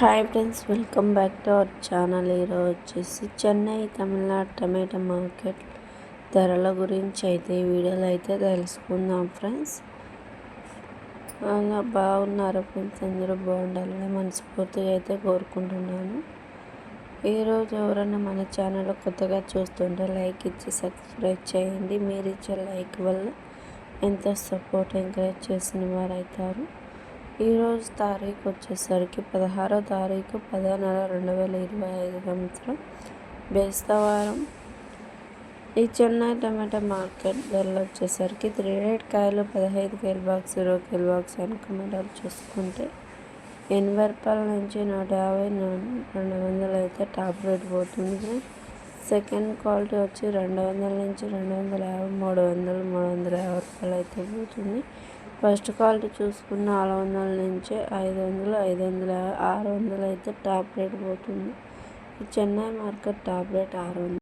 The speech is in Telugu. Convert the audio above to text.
Hi friends welcome back to our channel ఈరోజు వచ్చేసి చెన్నై తమిళనాడు టమాటా మార్కెట్ ధరల గురించి అయితే ఈ వీడియోలో అయితే తెలుసుకుందాం ఫ్రెండ్స్ అలా బాగున్నారు ఫ్రెండ్స్ అందరూ బాగుండాలని మనస్ఫూర్తిగా అయితే కోరుకుంటున్నాను. ఈరోజు ఎవరైనా మన ఛానల్ కొత్తగా చూస్తుంటే లైక్ ఇచ్చి సబ్స్క్రైబ్ చేయండి. మీరు ఇచ్చే లైక్ వల్ల ఎంతో సపోర్ట్ ఎంకరేజ్ చేసిన వారు అవుతారు ఈరోజు తారీఖు వచ్చేసరికి పదహారో తారీఖు పదో నెల రెండు వేల ఇరవై ఐదు సంవత్సరం. బేస్తవారం. ఈ చెన్నై టమాటా మార్కెట్ ధరలు వచ్చేసరికి త్రీ రేట్ కాయలు పదహైదు కేల్ బాక్స్ ఇరవై కేల్ బాక్స్ అనుకునేటప్పుడు చూసుకుంటే ఎనభై రూపాయల నుంచి నూట యాభై రెండు వందలు అయితే టాప్ రేట్ పోతుంది సెకండ్ క్వాలిటీ వచ్చి రెండు వందల నుంచి రెండు వందల యాభై మూడు వందలు మూడు వందల యాభై రూపాయలు అయితే పోతుంది. ఫస్ట్ క్వాలిటీ చూసుకున్న నాలుగు వందల నుంచి ఐదు వందలు ఐదు వందల ఆరు వందలు అయితే టాప్ రేట్ పోతుంది చెన్నై మార్కెట్ టాప్ రేట్ ఆరు వందలు